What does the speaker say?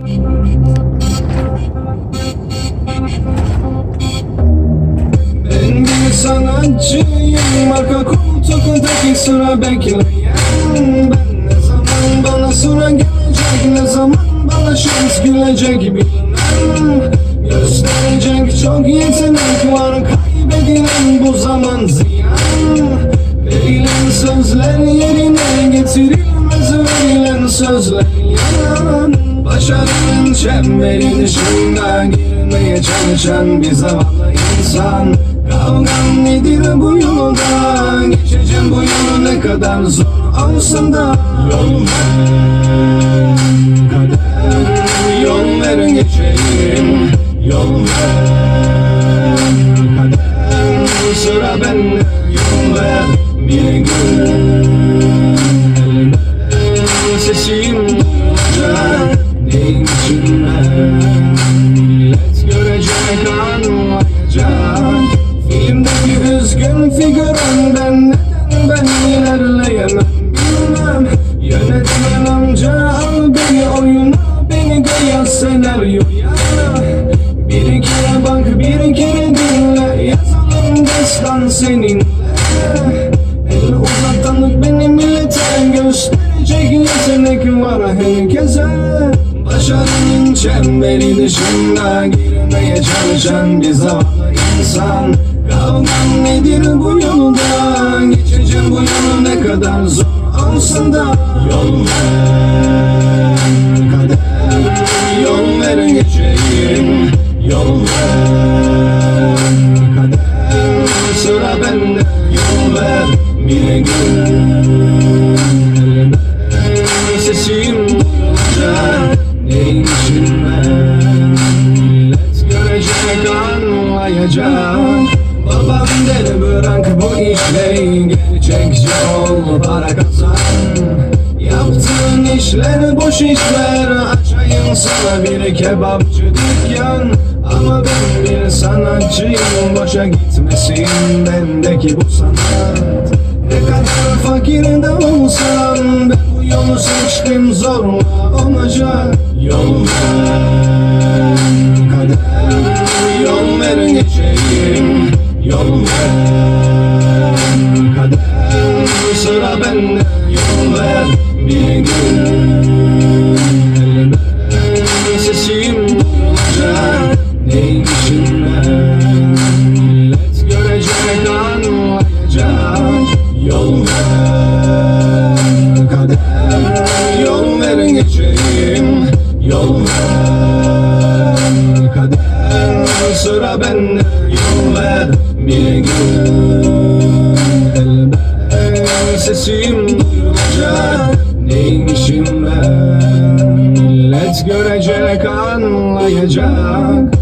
Ben bir sanatçıyım Arka koltuktaki sıra bekleyen Ben. Ne zaman bana sıra gelecek Ne zaman bana şans gülecek bilmem. Gösterecek çok yetenek var Kaybedilen bu zaman ziyan. Verilen sözler yerine getirilmez Verilen sözler yalan Başarının çemberi dışında girmeye çalışan bir zavallı insan. Kavgam nedir bu yolda? Geçeceğim bu yolu ne kadar zor olsun da Yol ver. Kader Yol ver geçeyim Yol ver. Kader Sıra bende yol ver Bir gün. Elbet İçinden Millet görecek anlayacak Filmdeki üzgün figürüm ben Neden ben ilerleyemem bilmem Yönetmen amca al beni Beni yaz senaryoya Bir kere bak bir kere Yazalım destan seninle çemberi dışında Girmeye çalışan bir zavallı insan. Kavgam nedir bu yolda? Geçeceğim bu yolu ne kadar zor olsun da. Yol ver kader. Yol ver geçeyim. Yol ver kader. Sıra bende. Yol ver Bir gün anlayacak Babam dedi bırak bu işleri Gerçekçi ol para kazan Yaptığın işler boş işler Açayım sana bir kebapçı dükkan Ama ben bir sanatçıyım Boşa gitmesin bendeki bu sanat Ne kadar fakir de olsam Ben bu yolu seçtim zorla olacak. Yol görecek anlayacak Yol ver kader Yol ver geçeyim Yol ver kader Sıra bende yol ver Bir gün elbet Sesim duyulacak Neymişim ben Millet görecek anlayacak